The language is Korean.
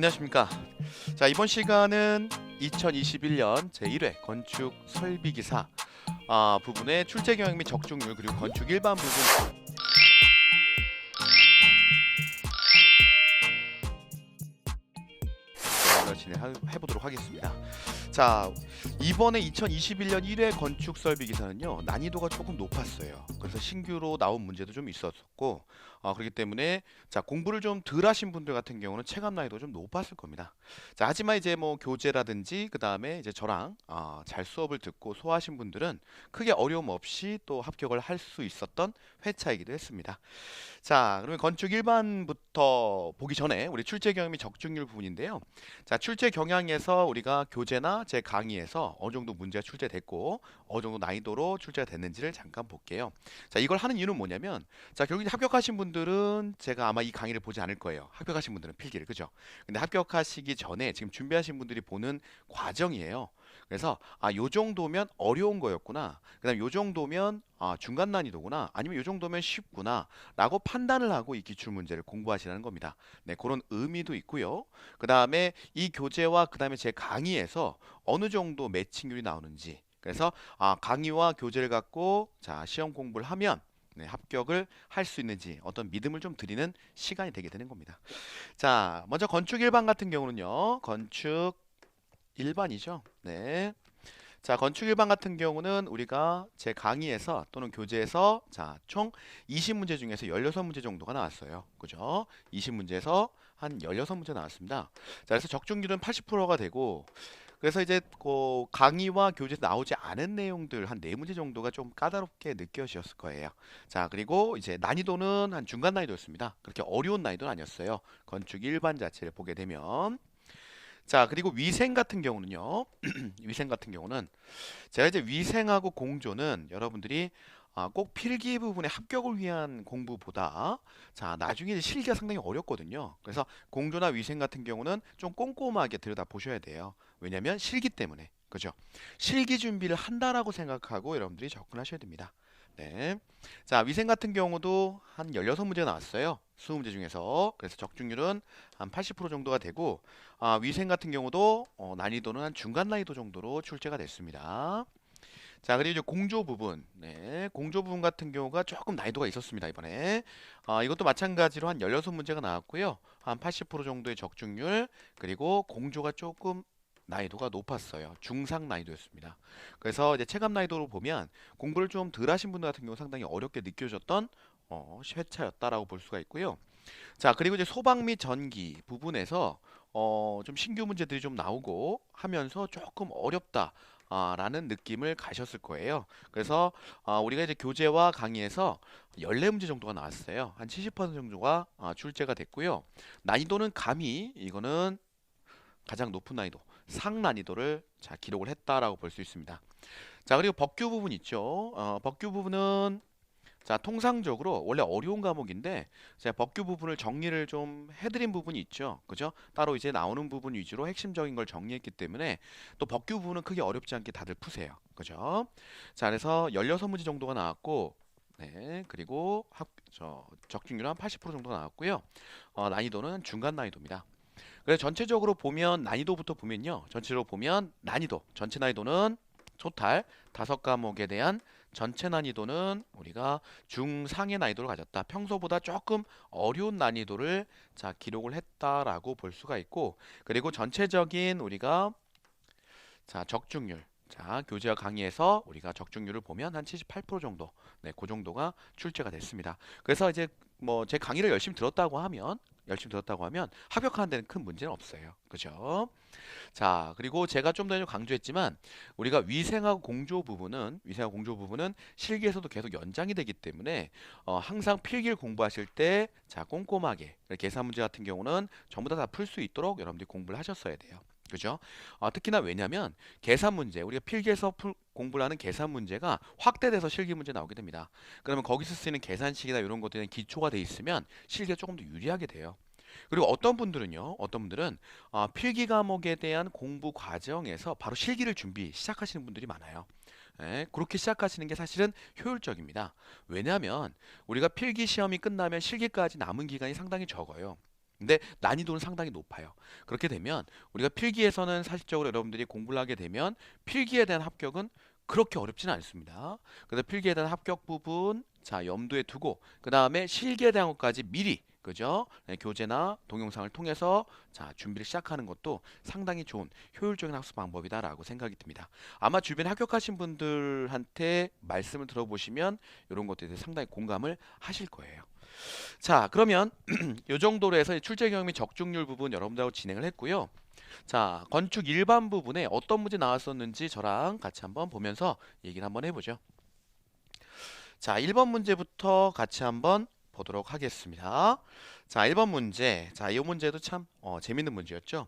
안녕하십니까. 자 이번 시간은 2021년 제1회 건축 설비 기사 아, 부분의 출제 경향 및 적중률 그리고 건축 일반 부분 진행해 보도록 하겠습니다. 자 이번에 2021년 1회 건축 설비 기사는요 난이도가 조금 높았어요. 그래서 신규로 나온 문제도 좀 있었고 어, 그렇기 때문에 자 공부를 좀 덜 하신 분들 같은 경우는 체감 난이도 좀 높았을 겁니다. 자 하지만 이제 뭐 교재라든지 그 다음에 이제 저랑 어, 잘 수업을 듣고 소화하신 분들은 크게 어려움 없이 또 합격을 할 수 있었던 회차이기도 했습니다. 자 그러면 건축 일반부터 보기 전에 우리 출제 경험이 적중률 부분인데요. 자 출제 경향에서 우리가 교재나 제 강의에서 어느 정도 문제가 출제됐고 어느 정도 난이도로 출제가 됐는지를 잠깐 볼게요. 자 이걸 하는 이유는 뭐냐면 자 결국 합격하신 분들은 제가 아마 이 강의를 보지 않을 거예요. 합격하신 분들은 필기를 그죠? 근데 합격하시기 전에 지금 준비하신 분들이 보는 과정이에요. 그래서 아 요 정도면 어려운 거였구나. 그다음 요 정도면 아 중간 난이도구나. 아니면 요 정도면 쉽구나 라고 판단을 하고 이 기출 문제를 공부하시라는 겁니다. 네, 그런 의미도 있고요. 그 다음에 이 교재와 그 다음에 제 강의에서 어느 정도 매칭률이 나오는지 그래서 아 강의와 교재를 갖고 자 시험 공부를 하면 네, 합격을 할 수 있는지 어떤 믿음을 좀 드리는 시간이 되게 되는 겁니다. 자, 먼저 건축 일반 같은 경우는요. 건축 일반이죠. 네. 자, 건축 일반 같은 경우는 우리가 제 강의에서 또는 교재에서 자, 총 20문제 중에서 16문제 정도가 나왔어요. 그죠? 20문제에서 한 16문제 나왔습니다. 자, 그래서 적중률은 80%가 되고 그래서 이제 그 강의와 교재에서 나오지 않은 내용들 한 네 문제 정도가 좀 까다롭게 느껴지셨을 거예요. 자, 그리고 이제 난이도는 한 중간 난이도였습니다. 그렇게 어려운 난이도는 아니었어요. 건축 일반 자체를 보게 되면 자, 그리고 위생 같은 경우는요. 위생 같은 경우는 제가 이제 위생하고 공조는 여러분들이 아, 꼭 필기 부분의 합격을 위한 공부보다 자, 나중에 실기가 상당히 어렵거든요. 그래서 공조나 위생 같은 경우는 좀 꼼꼼하게 들여다 보셔야 돼요. 왜냐면 실기 때문에. 그죠? 실기 준비를 한다라고 생각하고 여러분들이 접근하셔야 됩니다. 네. 자, 위생 같은 경우도 한 16문제 나왔어요. 20문제 중에서. 그래서 적중률은 한 80% 정도가 되고 아, 위생 같은 경우도 어, 난이도는 한 중간 난이도 정도로 출제가 됐습니다. 자, 그리고 이제 공조 부분. 네. 공조 부분 같은 경우가 조금 난이도가 있었습니다, 이번에. 아, 이것도 마찬가지로 한 16문제가 나왔고요. 한 80% 정도의 적중률. 그리고 공조가 조금 난이도가 높았어요. 중상 난이도였습니다. 그래서 이제 체감 난이도로 보면 공부를 좀 덜 하신 분들 같은 경우 상당히 어렵게 느껴졌던 어, 회차였다라고 볼 수가 있고요. 자, 그리고 이제 소방 및 전기 부분에서 어, 좀 신규 문제들이 좀 나오고 하면서 조금 어렵다. 아, 라는 느낌을 가셨을 거예요. 그래서 아, 우리가 이제 교재와 강의에서 14문제 정도가 나왔어요. 한 70% 정도가 아, 출제가 됐고요. 난이도는 감히 이거는 가장 높은 난이도, 상 난이도를 자, 기록을 했다라고 볼 수 있습니다. 자, 그리고 법규 부분 있죠. 어, 법규 부분은 자, 통상적으로 원래 어려운 과목인데 제가 법규 부분을 정리를 좀 해드린 부분이 있죠. 그죠? 따로 이제 나오는 부분 위주로 핵심적인 걸 정리했기 때문에 또 법규 부분은 크게 어렵지 않게 다들 푸세요. 그죠? 자, 그래서 16문제 정도가 나왔고 네, 그리고 합, 저, 적중률 한80% 정도 나왔고요. 어, 난이도는 중간 난이도입니다. 그래서 전체적으로 보면 난이도부터 보면요. 전체적으로 보면 난이도, 전체 난이도는 토탈 다섯 과목에 대한 전체 난이도는 우리가 중상의 난이도를 가졌다. 평소보다 조금 어려운 난이도를 자 기록을 했다라고 볼 수가 있고 그리고 전체적인 우리가 자 적중률 자 교재와 강의에서 우리가 적중률을 보면 한 78% 정도 네, 그 정도가 출제가 됐습니다. 그래서 이제 뭐 제 강의를 열심히 들었다고 하면 열심히 들었다고 하면 합격하는 데는 큰 문제는 없어요. 그죠? 자, 그리고 제가 좀더 강조했지만 우리가 위생하고 공조 부분은 위생하고 공조 부분은 실기에서도 계속 연장이 되기 때문에 어, 항상 필기를 공부하실 때 자, 꼼꼼하게 계산 문제 같은 경우는 전부 다 다 풀 수 있도록 여러분들이 공부를 하셨어야 돼요. 그죠? 어, 특히나 왜냐면 계산 문제, 우리가 필기에서 풀, 공부를 하는 계산 문제가 확대돼서 실기 문제 나오게 됩니다. 그러면 거기서 쓰이는 계산식이나 이런 것들에 기초가 돼 있으면 실기가 조금 더 유리하게 돼요. 그리고 어떤 분들은요, 어떤 분들은 어, 필기 과목에 대한 공부 과정에서 바로 실기를 준비 시작하시는 분들이 많아요. 예, 그렇게 시작하시는 게 사실은 효율적입니다. 왜냐하면 우리가 필기 시험이 끝나면 실기까지 남은 기간이 상당히 적어요. 근데 난이도는 상당히 높아요. 그렇게 되면 우리가 필기에서는 사실적으로 여러분들이 공부를 하게 되면 필기에 대한 합격은 그렇게 어렵지는 않습니다. 그래서 필기에 대한 합격 부분 자 염두에 두고 그 다음에 실기에 대한 것까지 미리 그죠? 네, 교재나 동영상을 통해서 자 준비를 시작하는 것도 상당히 좋은 효율적인 학습 방법이다라고 생각이 듭니다. 아마 주변에 합격하신 분들한테 말씀을 들어보시면 이런 것들에 대해 상당히 공감을 하실 거예요. 자 그러면 이 정도로 해서 이 출제 경험이 적중률 부분 여러분들하고 진행을 했고요. 자 건축 일반 부분에 어떤 문제 나왔었는지 저랑 같이 한번 보면서 얘기를 한번 해보죠. 자 1번 문제부터 같이 한번 보도록 하겠습니다. 자 1번 문제 자 이 문제도 참 어, 재밌는 문제였죠.